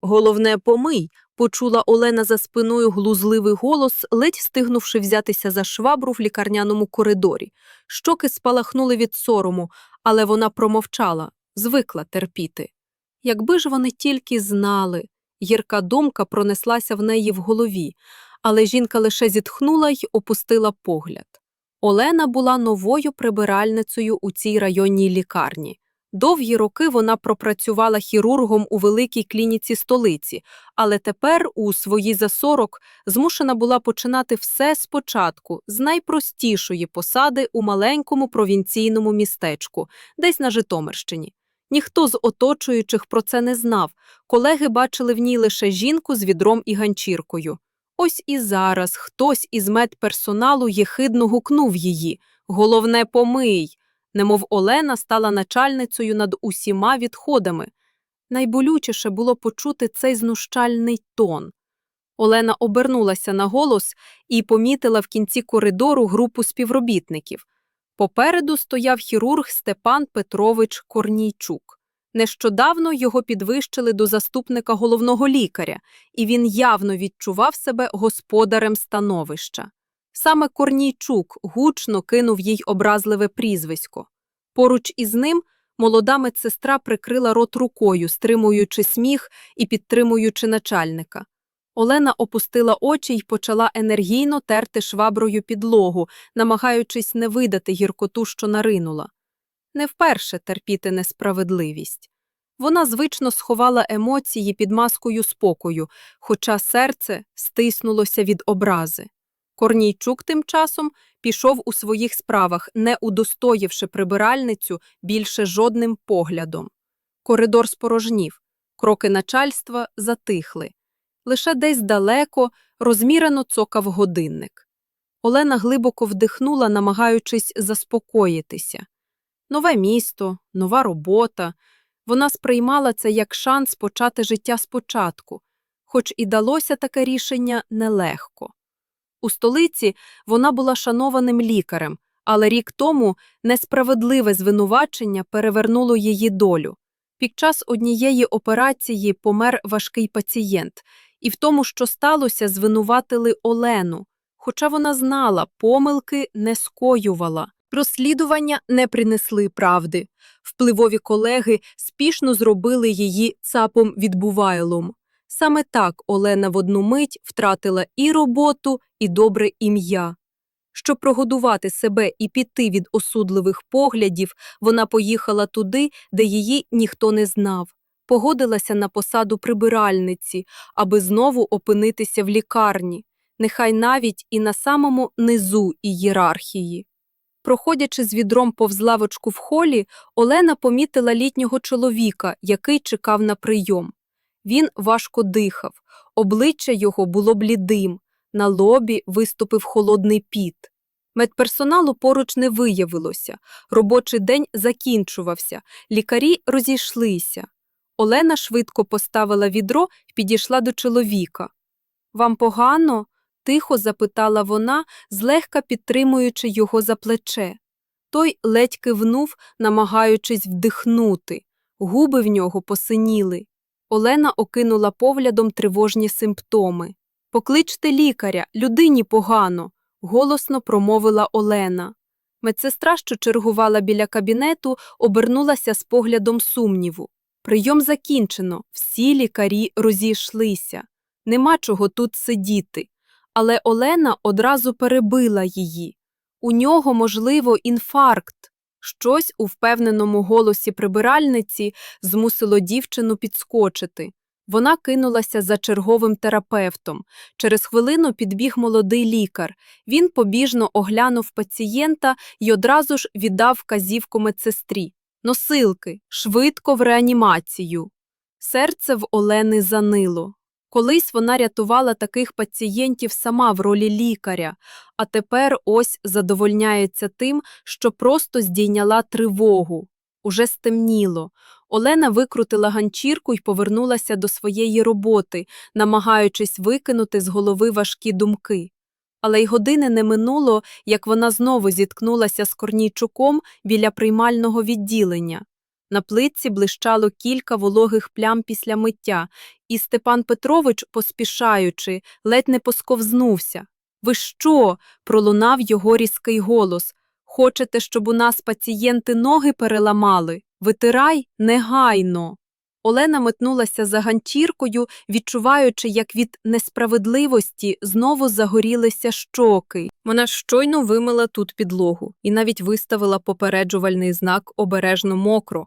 Головне, помий, почула Олена за спиною глузливий голос, ледь стигнувши взятися за швабру в лікарняному коридорі. Щоки спалахнули від сорому, але вона промовчала, звикла терпіти. Якби ж вони тільки знали. Гірка думка пронеслася в неї в голові, але жінка лише зітхнула й опустила погляд. Олена була новою прибиральницею у цій районній лікарні. Довгі роки вона пропрацювала хірургом у великій клініці столиці, але тепер, у свої за 40, змушена була починати все спочатку, з найпростішої посади у маленькому провінційному містечку, десь на Житомирщині. Ніхто з оточуючих про це не знав, колеги бачили в ній лише жінку з відром і ганчіркою. Ось і зараз хтось із медперсоналу єхидно гукнув її Головне, помий. Немов Олена стала начальницею над усіма відходами. Найболючіше було почути цей знущальний тон. Олена обернулася на голос і помітила в кінці коридору групу співробітників. Попереду стояв хірург Степан Петрович Корнійчук. Нещодавно його підвищили до заступника головного лікаря, і він явно відчував себе господарем становища. Саме Корнійчук гучно кинув їй образливе прізвисько. Поруч із ним молода медсестра прикрила рот рукою, стримуючи сміх і підтримуючи начальника. Олена опустила очі й почала енергійно терти шваброю підлогу, намагаючись не видати гіркоту, що наринула. Не вперше терпіти несправедливість. Вона звично сховала емоції під маскою спокою, хоча серце стиснулося від образи. Корнійчук тим часом пішов у своїх справах, не удостоївши прибиральницю більше жодним поглядом. Коридор спорожнів, кроки начальства затихли. Лише десь далеко розмірено цокав годинник. Олена глибоко вдихнула, намагаючись заспокоїтися. Нове місто, нова робота. Вона сприймала це як шанс почати життя спочатку, хоч і далося таке рішення нелегко. У столиці вона була шанованим лікарем, але рік тому несправедливе звинувачення перевернуло її долю. Під час однієї операції помер важкий пацієнт, і в тому, що сталося, звинуватили Олену, хоча вона знала, помилки не скоювала. Розслідування не принесли правди. Впливові колеги спішно зробили її цапом відбувайлом. Саме так Олена в одну мить втратила і роботу, і добре ім'я. Щоб прогодувати себе і піти від осудливих поглядів, вона поїхала туди, де її ніхто не знав. Погодилася на посаду прибиральниці, аби знову опинитися в лікарні, нехай навіть і на самому низу ієрархії. Проходячи з відром повз лавочку в холі, Олена помітила літнього чоловіка, який чекав на прийом. Він важко дихав, обличчя його було блідим, на лобі виступив холодний піт. Медперсоналу поруч не виявилося, робочий день закінчувався, лікарі розійшлися. Олена швидко поставила відро і підійшла до чоловіка. Вам погано? тихо запитала вона, злегка підтримуючи його за плече. Той ледь кивнув, намагаючись вдихнути. Губи в нього посиніли. Олена окинула поглядом тривожні симптоми. Покличте лікаря, людині погано, голосно промовила Олена. Медсестра, що чергувала біля кабінету, обернулася з поглядом сумніву. Прийом закінчено, всі лікарі розійшлися. Нема чого тут сидіти. Але Олена одразу перебила її. У нього, можливо, інфаркт. Щось у впевненому голосі прибиральниці змусило дівчину підскочити. Вона кинулася за черговим терапевтом. Через хвилину підбіг молодий лікар. Він побіжно оглянув пацієнта і одразу ж віддав вказівку медсестрі. Носилки, швидко в реанімацію. Серце в Олени занило. Колись вона рятувала таких пацієнтів сама в ролі лікаря, а тепер ось задовольняється тим, що просто здійняла тривогу. Уже стемніло. Олена викрутила ганчірку й повернулася до своєї роботи, намагаючись викинути з голови важкі думки. Але й години не минуло, як вона знову зіткнулася з Корнійчуком біля приймального відділення. На плитці блищало кілька вологих плям після миття, і Степан Петрович, поспішаючи, ледь не посковзнувся. Ви що? пролунав його різкий голос. Хочете, щоб у нас пацієнти ноги переламали? Витирай негайно. Олена метнулася за ганчіркою, відчуваючи, як від несправедливості знову загорілися щоки. Вона щойно вимила тут підлогу і навіть виставила попереджувальний знак обережно мокро.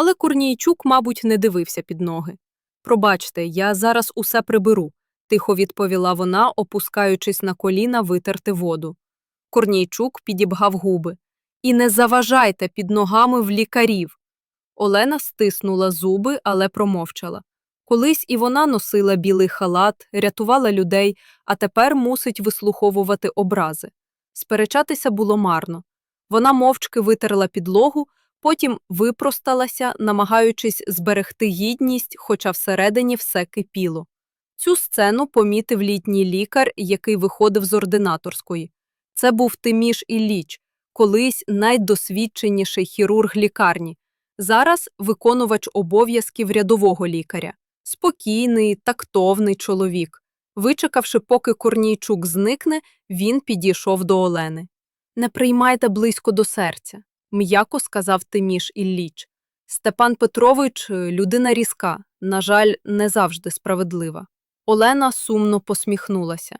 Але Корнійчук, мабуть, не дивився під ноги. Пробачте, я зараз усе приберу, тихо відповіла вона, опускаючись на коліна витерти воду. Корнійчук підібгав губи. І не заважайте під ногами в лікарів. Олена стиснула зуби, але промовчала. Колись і вона носила білий халат, рятувала людей, а тепер мусить вислуховувати образи. Сперечатися було марно. Вона мовчки витерла підлогу, потім випросталася, намагаючись зберегти гідність, хоча всередині все кипіло. Цю сцену помітив літній лікар, який виходив з ординаторської. Це був Тиміш Ілліч, колись найдосвідченіший хірург лікарні, зараз виконувач обов'язків рядового лікаря. Спокійний, тактовний чоловік. Вичекавши, поки Корнійчук зникне, він підійшов до Олени. Не приймайте близько до серця, м'яко сказав Тиміш Ілліч. Степан Петрович е, людина різка, на жаль, не завжди справедлива. Олена сумно посміхнулася.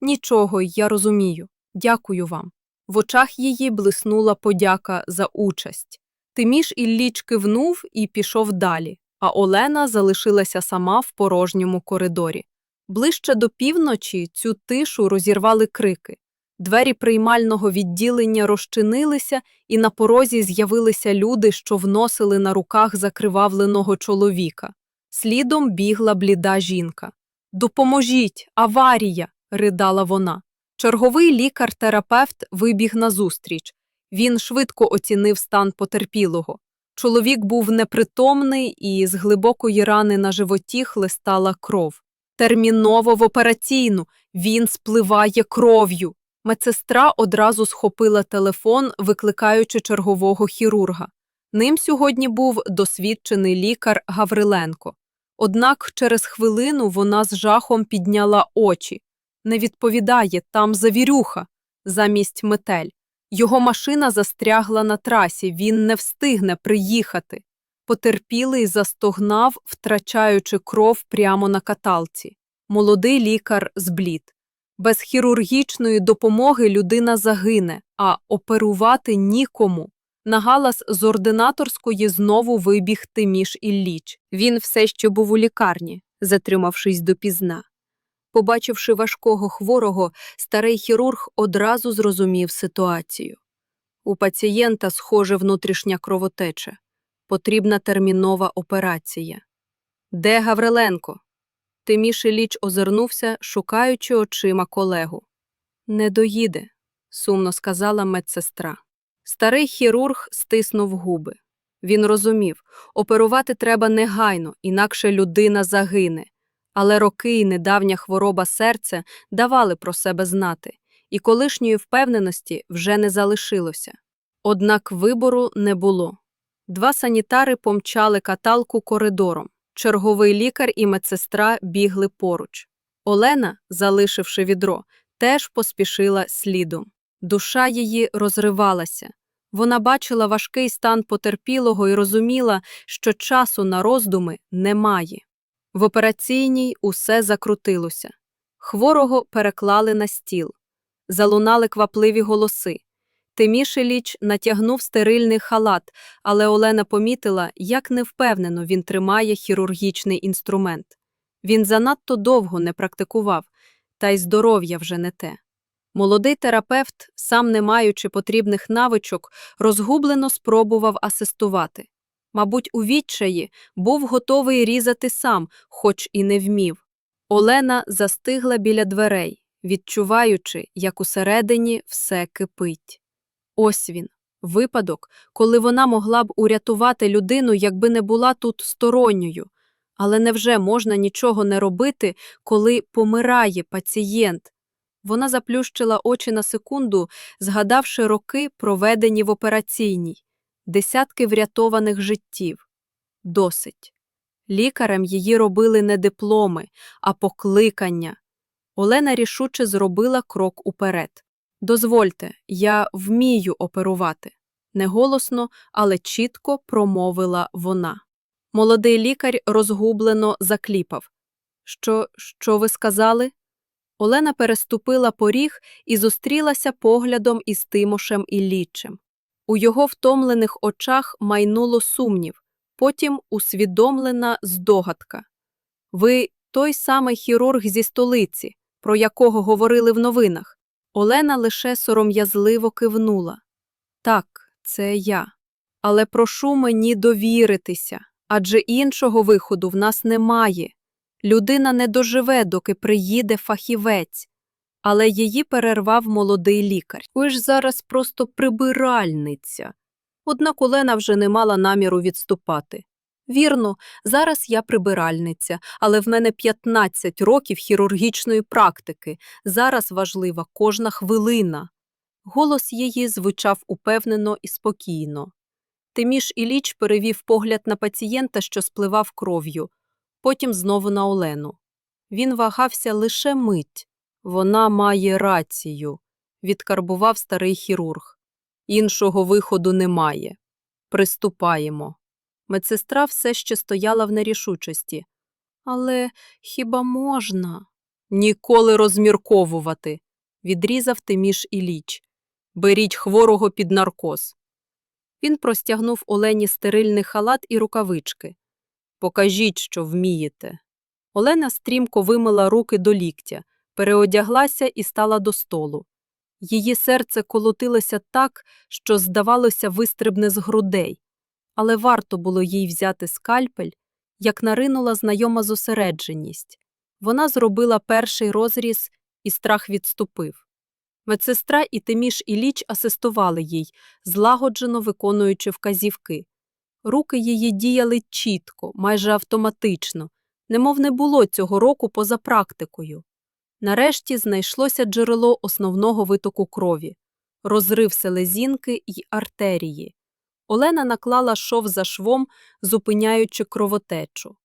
Нічого, я розумію. Дякую вам. В очах її блиснула подяка за участь. Тиміш Ілліч кивнув і пішов далі, а Олена залишилася сама в порожньому коридорі. Ближче до півночі цю тишу розірвали крики. Двері приймального відділення розчинилися, і на порозі з'явилися люди, що вносили на руках закривавленого чоловіка. Слідом бігла бліда жінка. Допоможіть, аварія! ридала вона. Черговий лікар-терапевт вибіг назустріч. Він швидко оцінив стан потерпілого. Чоловік був непритомний і з глибокої рани на животі хлистала кров. Терміново в операційну, він спливає кров'ю. Медсестра одразу схопила телефон, викликаючи чергового хірурга. Ним сьогодні був досвідчений лікар Гавриленко. Однак через хвилину вона з жахом підняла очі. Не відповідає, там завірюха, замість метель. Його машина застрягла на трасі, він не встигне приїхати. Потерпілий застогнав, втрачаючи кров прямо на каталці. Молодий лікар зблід. Без хірургічної допомоги людина загине, а оперувати нікому. На галас з ординаторської знову вибіг Тиміш Ілліч. Він все ще був у лікарні, затримавшись допізна. Побачивши важкого хворого, старий хірург одразу зрозумів ситуацію. У пацієнта, схоже, внутрішня кровотеча. Потрібна термінова операція. Де Гавриленко? Тиміш Ілліч озирнувся, шукаючи очима колегу. Не доїде, сумно сказала медсестра. Старий хірург стиснув губи. Він розумів, оперувати треба негайно, інакше людина загине. Але роки і недавня хвороба серця давали про себе знати, і колишньої впевненості вже не залишилося. Однак вибору не було. Два санітари помчали каталку коридором. Черговий лікар і медсестра бігли поруч. Олена, залишивши відро, теж поспішила слідом. Душа її розривалася. Вона бачила важкий стан потерпілого і розуміла, що часу на роздуми немає. В операційній усе закрутилося. Хворого переклали на стіл. Залунали квапливі голоси. Тимішеліч натягнув стерильний халат, але Олена помітила, як невпевнено він тримає хірургічний інструмент. Він занадто довго не практикував, та й здоров'я вже не те. Молодий терапевт, сам не маючи потрібних навичок, розгублено спробував асистувати. Мабуть, у відчаї був готовий різати сам, хоч і не вмів. Олена застигла біля дверей, відчуваючи, як усередині все кипить. Ось він, випадок, коли вона могла б урятувати людину, якби не була тут сторонньою. Але невже можна нічого не робити, коли помирає пацієнт? Вона заплющила очі на секунду, згадавши роки, проведені в операційній. десятки врятованих життів. Досить. Лікарем її робили не дипломи, а покликання. Олена рішуче зробила крок уперед. Дозвольте, я вмію оперувати. Неголосно, але чітко промовила вона. Молодий лікар розгублено закліпав. Що, що ви сказали? Олена переступила поріг і зустрілася поглядом із Тимошем Іллічем. У його втомлених очах майнуло сумнів, потім усвідомлена здогадка. Ви той самий хірург зі столиці, про якого говорили в новинах. Олена лише сором'язливо кивнула. Так, це я. Але прошу мені довіритися, адже іншого виходу в нас немає. Людина не доживе, доки приїде фахівець. Але її перервав молодий лікар. Ви ж зараз просто прибиральниця. Однак Олена вже не мала наміру відступати. Вірно, зараз я прибиральниця, але в мене 15 років хірургічної практики. Зараз важлива кожна хвилина. Голос її звучав упевнено і спокійно. Тиміш Іліч перевів погляд на пацієнта, що спливав кров'ю, потім знову на Олену. Він вагався лише мить. Вона має рацію, відкарбував старий хірург. Іншого виходу немає. Приступаємо. Медсестра все ще стояла в нерішучості. Але хіба можна? Ніколи розмірковувати, відрізав Тиміш Іліч. Беріть хворого під наркоз. Він простягнув Олені стерильний халат і рукавички. Покажіть, що вмієте. Олена стрімко вимила руки до ліктя, переодяглася і стала до столу. Її серце колотилося так, що, здавалося, вистрибне з грудей. Але варто було їй взяти скальпель, як наринула знайома зосередженість. Вона зробила перший розріз, і страх відступив. Медсестра і Тиміш Іліч асистували їй, злагоджено виконуючи вказівки. Руки її діяли чітко, майже автоматично, немов не було цього року поза практикою. Нарешті знайшлося джерело основного витоку крові – розрив селезінки й артерії. Олена наклала шов за швом, зупиняючи кровотечу.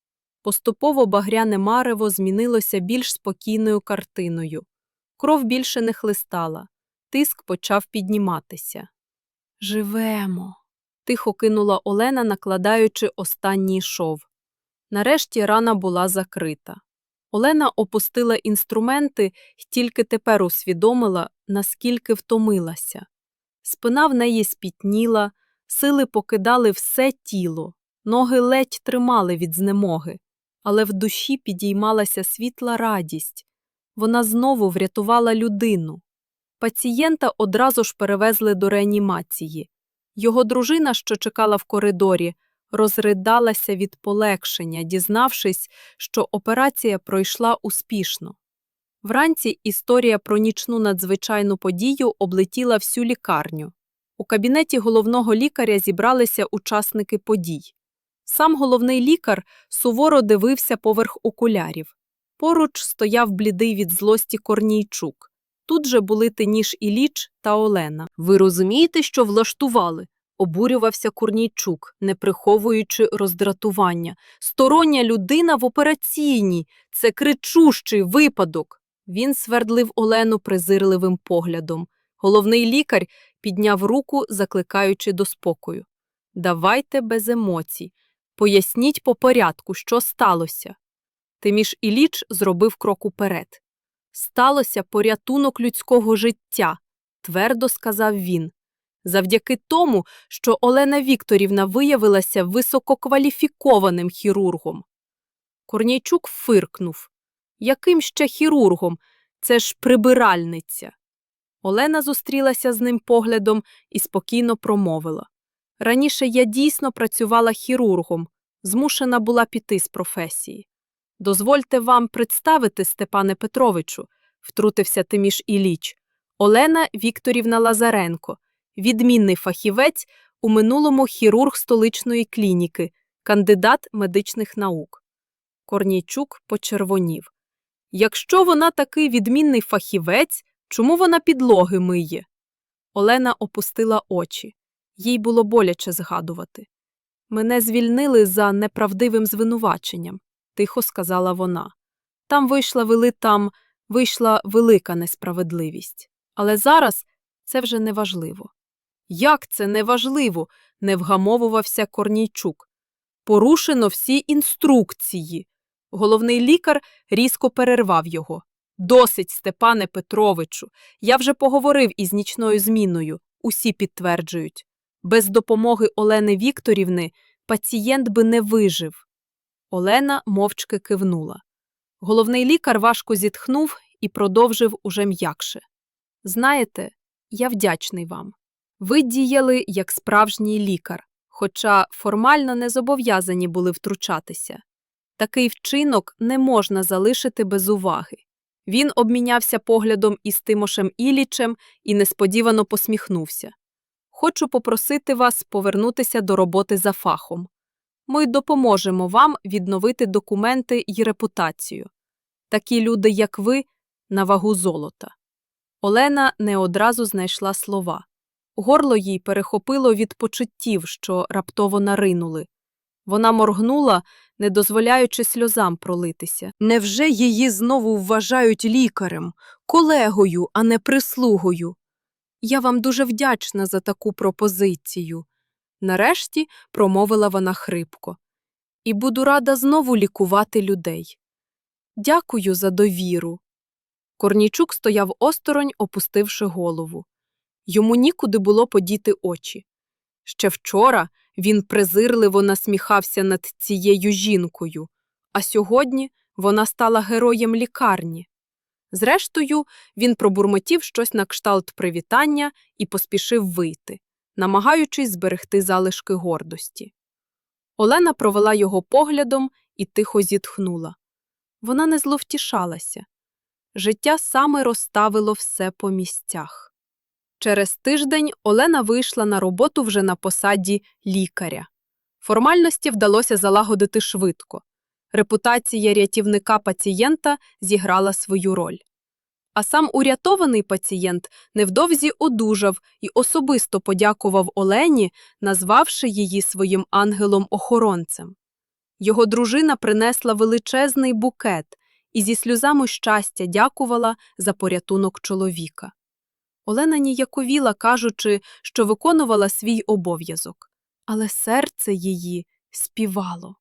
Поступово багряне марево змінилося більш спокійною картиною. Кров більше не хлистала, тиск почав підніматися. Живемо. тихо кинула Олена, накладаючи останній шов. Нарешті рана була закрита. Олена опустила інструменти й тільки тепер усвідомила, наскільки втомилася. Спина в неї спітніла, сили покидали все тіло, ноги ледь тримали від знемоги, але в душі підіймалася світла радість. Вона знову врятувала людину. Пацієнта одразу ж перевезли до реанімації. Його дружина, що чекала в коридорі, розридалася від полегшення, дізнавшись, що операція пройшла успішно. Вранці історія про нічну надзвичайну подію облетіла всю лікарню. У кабінеті головного лікаря зібралися учасники подій. Сам головний лікар суворо дивився поверх окулярів. Поруч стояв блідий від злості Корнійчук. Тут же були Теніш Іліч та Олена. Ви розумієте, що влаштували? обурювався Корнійчук, не приховуючи роздратування. Стороння людина в операційній. Це кричущий випадок. Він свердлив Олену презирливим поглядом. Головний лікар підняв руку, закликаючи до спокою. Давайте без емоцій. Поясніть по порядку, що сталося. Тиміш Іліч зробив крок уперед. Сталося порятунок людського життя, твердо сказав він. Завдяки тому, що Олена Вікторівна виявилася висококваліфікованим хірургом. Корнійчук фиркнув. Яким ще хірургом? Це ж прибиральниця. Олена зустрілася з ним поглядом і спокійно промовила. Раніше я дійсно працювала хірургом, змушена була піти з професії. Дозвольте вам представити, Степане Петровичу, втрутився Тиміш Іліч. Олена Вікторівна Лазаренко, відмінний фахівець, у минулому хірург столичної клініки, кандидат медичних наук. Корнійчук почервонів. Якщо вона такий відмінний фахівець, чому вона підлоги миє? Олена опустила очі. Їй було боляче згадувати. Мене звільнили за неправдивим звинуваченням, тихо сказала вона. Там вийшла вели там вийшла велика несправедливість. Але зараз це вже неважливо. Як це неважливо? не вгамовувався Корнійчук. Порушено всі інструкції. Головний лікар різко перервав його. Досить, Степане Петровичу. Я вже поговорив із нічною зміною. Усі підтверджують. Без допомоги Олени Вікторівни пацієнт би не вижив. Олена мовчки кивнула. Головний лікар важко зітхнув і продовжив уже м'якше. Знаєте, я вдячний вам. Ви діяли як справжній лікар, хоча формально не зобов'язані були втручатися. Такий вчинок не можна залишити без уваги. Він обмінявся поглядом із Тимошем Ілічем і несподівано посміхнувся. Хочу попросити вас повернутися до роботи за фахом. Ми допоможемо вам відновити документи і репутацію. Такі люди, як ви, на вагу золота. Олена не одразу знайшла слова. Горло їй перехопило від почуттів, що раптово наринули. Вона моргнула, не дозволяючи сльозам пролитися. Невже її знову вважають лікарем, колегою, а не прислугою? Я вам дуже вдячна за таку пропозицію. Нарешті промовила вона хрипко. І буду рада знову лікувати людей. Дякую за довіру. Корнійчук стояв осторонь, опустивши голову. Йому нікуди було подіти очі. Ще вчора він презирливо насміхався над цією жінкою, а сьогодні вона стала героєм лікарні. Зрештою, він пробурмотів щось на кшталт привітання і поспішив вийти, намагаючись зберегти залишки гордості. Олена провела його поглядом і тихо зітхнула. Вона не зловтішалася. Життя саме розставило все по місцях. Через тиждень Олена вийшла на роботу вже на посаді лікаря. Формальності вдалося залагодити швидко. Репутація рятівника пацієнта зіграла свою роль. А сам урятований пацієнт невдовзі одужав і особисто подякував Олені, назвавши її своїм ангелом-охоронцем. Його дружина принесла величезний букет і зі сльозами щастя дякувала за порятунок чоловіка. Олена ніяковіла, кажучи, що виконувала свій обов'язок, але серце її співало.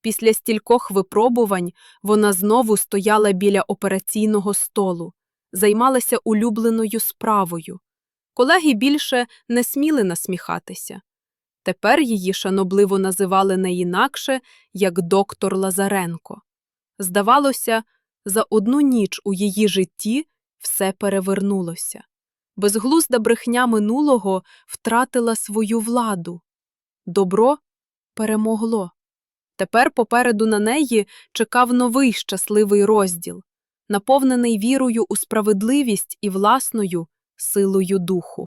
Після стількох випробувань вона знову стояла біля операційного столу, займалася улюбленою справою. Колеги більше не сміли насміхатися. Тепер її шанобливо називали не інакше, як доктор Лазаренко. Здавалося, за одну ніч у її житті все перевернулося. Безглузда брехня минулого втратила свою владу. Добро перемогло. Тепер попереду на неї чекав новий щасливий розділ, наповнений вірою у справедливість і власною силою духу.